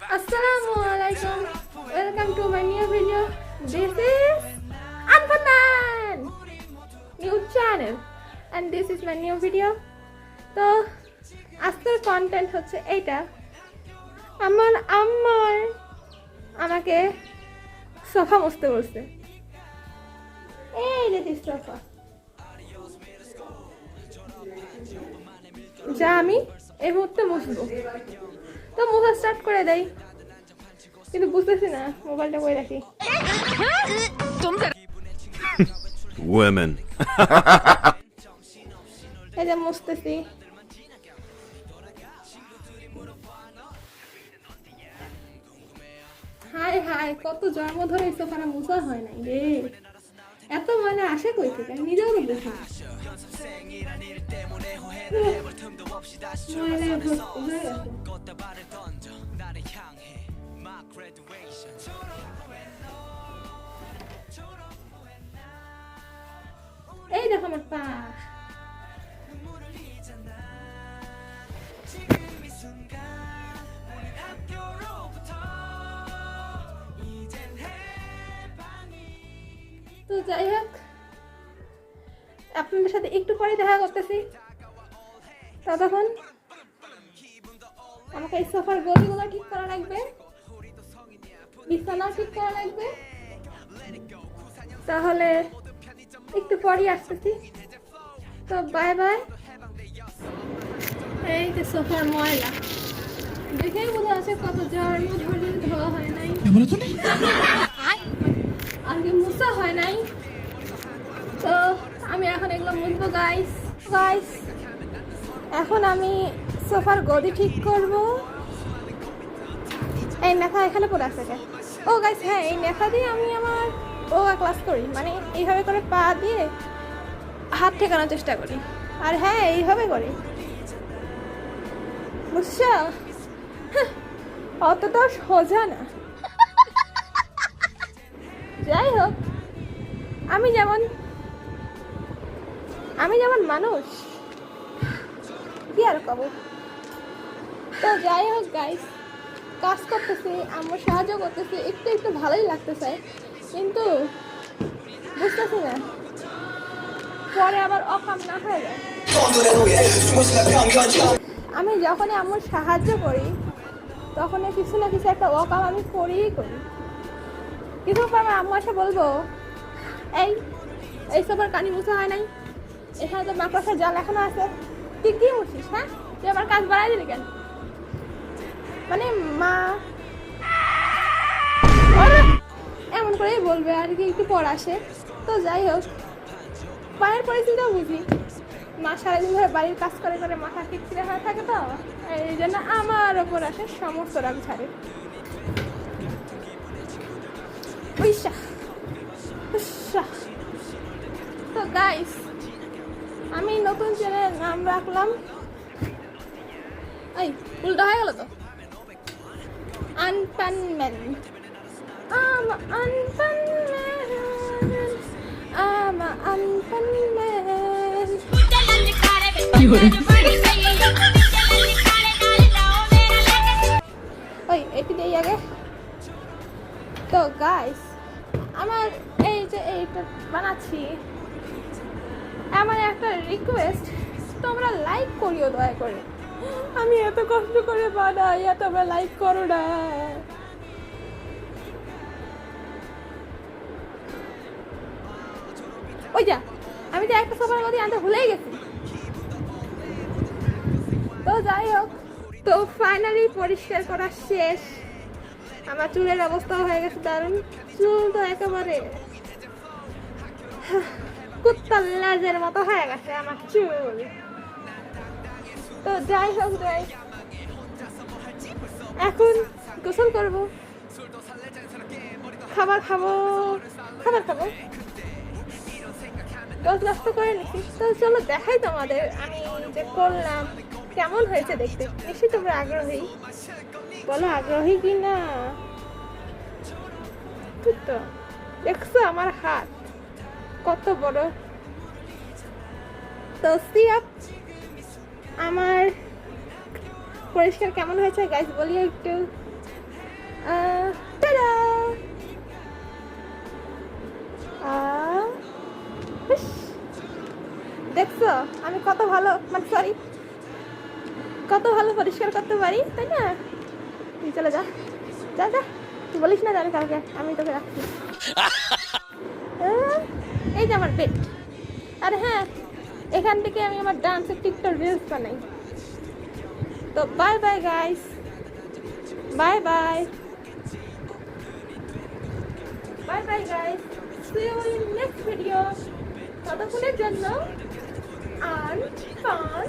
Assalamu alaikum. Welcome to my new video. This is Anfanan new channel and this is my new video. তো আজকের content হচ্ছে এইটা আমার আম্মার আমাকে সোফা মুছতে বলছে এই যে সোফা যা আমি এই মুহূর্তে মুছবো তো মুছা স্টার্ট করে দেই কিন্তু বুঝতেছি না মোবাইলটা কই রাখি? Women. এই যে মুছতেছি। হাই হাই কত জন্ম ধরে সোফাটা মুছা হয় নাই রে। এত মানে আসে কই থেকে আমি নিজেও তো বুঝি। এই দেখো আমার পা যাই হোক, আপনাদের সাথে একটু পরে দেখা করতেছি। ততক্ষণ আমাকে এই সোফার গদিগুলো ঠিক করা লাগবে বিছানা ঠিক করা লাগবে। তাহলে একটু পরই আসতেছি। তো বাই বাই এই যে সোফার ময়লা, দেখেই বোঝা আছে কত জন্ম ধরে ধোয়া হয় নাই আজকে মুসা হয় নাই তো আমি এখন এগুলো গাইস গাইস এখন আমি সোফার গদি ঠিক করব। এই নেখা এখানে পড়ে আছে ও গাইস হ্যাঁ এই নেখা দিয়ে আমি আমার ও ক্লাস করি। মানে এইভাবে করে পা দিয়ে হাত ঠেকানোর চেষ্টা করি। আর হ্যাঁ এইভাবে করি। বুঝছ? হাহ, অতটা সোজা না। যাই হোক আমি যেমন আমি যেমন মানুষ, কি আর কব? তো যাই হোক গাইস কাজ করতেছি আমার সাহায্য করতেছি, একটু একটু ভালোই লাগতেছে, কিন্তু বুঝতেছি না। পরে আবার অকাম না হয়ে যায়। আমি যখনই আমার সাহায্য করি তখন কিছু না কিছু একটা অকাম আমি করিই করি। কিছু আমার আম্মু এসে বলব, এই এই সবার কানি মুছা হয় নাই? এখানে তো মাকড়সার জল এখনও আছে। তুই কি মুছিস হ্যাঁ? তুই আমার কাজ বাড়াই দিলি কেন? মানে মা এমন করেই বলবে, আর কি একটু পর আসে। তো যাই হোক পায়ের পরিস্থিতিও বুঝি। মা সারাদিন ধরে বাড়ির কাজ করে করে মাথা খিটখিরে হয়ে থাকে তো, এই জন্য আমার ওপর আসে সমস্ত রাগ ছাড়ে উইশা উইশা। তো গাইস আমি নতুন চ্যানেলের নাম রাখলাম। এই উল্টা হয়ে গেল তো? আনপানম্যান ওই এটি আগে। তো গাইস আমার এই যে এইটা বানাচ্ছি আমার একটা রিকোয়েস্ট তোমরা লাইক করিও দয়া করে। আমি এত কষ্ট করে বানাই আর তোমরা লাইক করো না। ওই যা, আমি তো একটা সবার মধ্যে আনতে ভুলেই গেছি। তো যাই হোক, তো ফাইনালি পরিষ্কার করা শেষ। আমার চুলের অবস্থা হয়ে গেছে দারুণ। চুল তো একেবারে কুত্তার লাজের মতো হয়ে গেছে আমার চুল। তো যাই হোক, যাই। এখন গোসল করব। খাবার খাব। খাবার খাব। দশ দশ তো করে নিচ্ছি তো চলো দেখাই তোমাদের আমি যে করলাম, কেমন হয়েছে দেখতে। নিশ্চয়ই তোমরা আগ্রহী। বলো, আগ্রহী কি না তো দেখছ আমার হাত। কত বড়? তো সিয়াপ আমার পরিষ্কার কেমন হয়েছে গাইস বলিও একটু। দেখছ, আমি কত ভালো মানে সরি কত ভালো পরিষ্কার করতে পারি, তাই না? তুই চলে যা যা যা। তুই বলিস না জানি কালকে, আমি তোকে রাখছি। এই যে আমার পেট। আর হ্যাঁ এখান থেকে আমি আমার ডান্সের টিকটক রিলস বানাই। তো bye bye guys bye bye bye bye guys see you in next video ততক্ষণের জন্য আর ফান